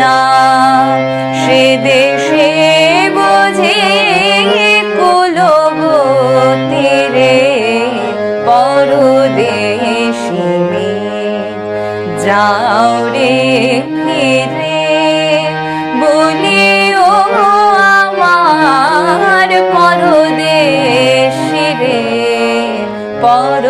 না। সে দেশে বোঝে কুলবতী রে, পরদেশি যাও রে ফিরে বলি ও আমার পরদেশি রে, পর